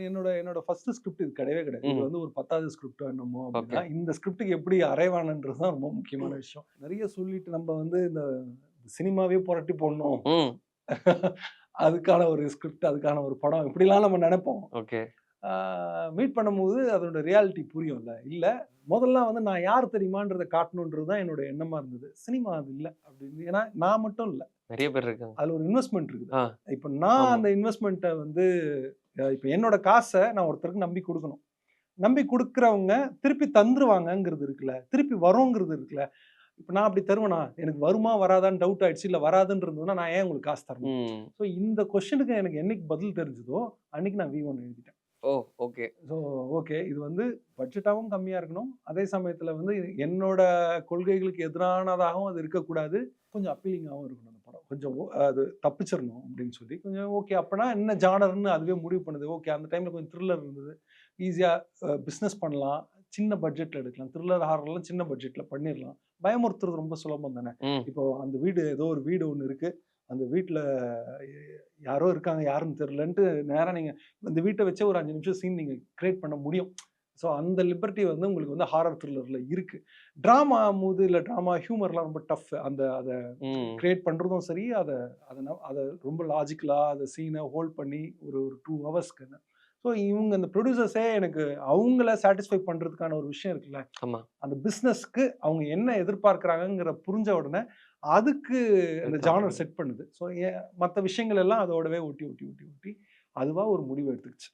என்னோட என்னோட first script இது கிடையவே கிடையாது. இது. வந்து ஒரு பத்தாவது ஸ்கிரிப்ட் என்னமோ அப்படின்னா இந்த ஸ்கிரிப்டுக்கு எப்படி அரைவானன்றது தான் ரொம்ப முக்கியமான விஷயம். நிறைய சொல்லிட்டு நம்ம வந்து இந்த சினிமாவே புரட்டி போடணும். அதுக்கான ஒரு ஸ்கிரிப்ட் அதுக்கான ஒரு படம் இப்படிலாம் நம்ம நினைப்போம். ஓகே. மீட் பண்ணும்போது அதோட ரியாலிட்டி புரியும்ல. இல்ல முதல்ல வந்து நான் யார் தெரியுமான்றதை காட்டணுன்றது தான் என்னோட எண்ணமா இருந்தது. சினிமா அது இல்லை அப்படின்னு. ஏன்னா நான் மட்டும் இல்லை. நிறைய பேர் இருக்காங்க. அதுல ஒரு இன்வெஸ்ட்மெண்ட் இருக்குது. இப்போ நான். அந்த இன்வெஸ்ட்மெண்ட்டை வந்து இப்போ என்னோட காசை நான் ஒருத்தருக்கு நம்பி கொடுக்கணும். நம்பி கொடுக்குறவங்க திருப்பி தந்துருவாங்கங்கிறது இருக்குல்ல திருப்பி வருங்கிறது இருக்குல்ல. இப்போ நான் அப்படி தருவேனா? எனக்கு வருமா வராதான்னு டவுட் ஆயிடுச்சு இல்லை வராதுன்றதுனா நான் ஏன் உங்களுக்கு காசு தரணும்? ஸோ இந்த கொஸ்டினுக்கு எனக்கு என்னைக்கு பதில் தெரிஞ்சதோ அன்னைக்கு நான் வி ஒன் எழுதிட்டேன். ஓ ஓகே. ஸோ ஓகே இது வந்து பட்ஜெட்டாகவும் கம்மியாக இருக்கணும். அதே சமயத்தில் வந்து என்னோட கொள்கைகளுக்கு எதிரானதாகவும் அது இருக்கக்கூடாது. கொஞ்சம் அப்பீலிங்காகவும் இருக்கணும் அந்த படம். கொஞ்சம் அது தப்பிச்சிடணும் அப்படின்னு சொல்லி. கொஞ்சம் ஓகே அப்போனா என்ன ஜானர்னு அதுவே முடிவு பண்ணுது. ஓகே அந்த டைமில் கொஞ்சம் த்ரில்லர் இருந்தது. ஈஸியாக பிஸ்னஸ் பண்ணலாம். சின்ன பட்ஜெட்டில் எடுக்கலாம். த்ரில்லர் ஹாரர்லாம் சின்ன பட்ஜெட்டில் பண்ணிடலாம். பயமுறுத்துறது ரொம்ப சுலபம் தானே? இப்போ அந்த வீடு ஏதோ ஒரு வீடு ஒன்று இருக்கு. அந்த வீட்டில் யாரோ இருக்காங்க யாருன்னு தெரிலன்ட்டு நேராக நீங்கள் இந்த வீட்டை வச்சே ஒரு அஞ்சு நிமிஷம் சீன் நீங்கள் கிரியேட் பண்ண முடியும். ஸோ அந்த லிபர்ட்டி வந்து உங்களுக்கு வந்து ஹாரர் த்ரில்லரில் இருக்கு. ட்ராமா மூது இல்லை ட்ராமா ஹியூமர்லாம் ரொம்ப டஃப் அந்த அதை கிரியேட் பண்ணுறதும் சரி அதை அதை அதை ரொம்ப லாஜிக்கலாக அதை சீனை ஹோல்ட் பண்ணி ஒரு ஒரு டூ ஹவர்ஸ்க்கு ஸோ இவங்க அந்த ப்ரொடியூசர்ஸே எனக்கு அவங்கள சாட்டிஸ்ஃபை பண்ணுறதுக்கான ஒரு விஷயம் இருக்குல்ல. ஆமா. அந்த பிஸ்னஸ்க்கு அவங்க என்ன எதிர்பார்க்குறாங்கங்கிற புரிஞ்ச உடனே அதுக்கு அந்த. ஜானர் செட் பண்ணுது. ஸோ மற்ற விஷயங்கள் எல்லாம் அதோடவே ஒட்டி ஒட்டி ஒட்டி ஒட்டி அதுவாக ஒரு முடிவு எடுத்துக்கிச்சு.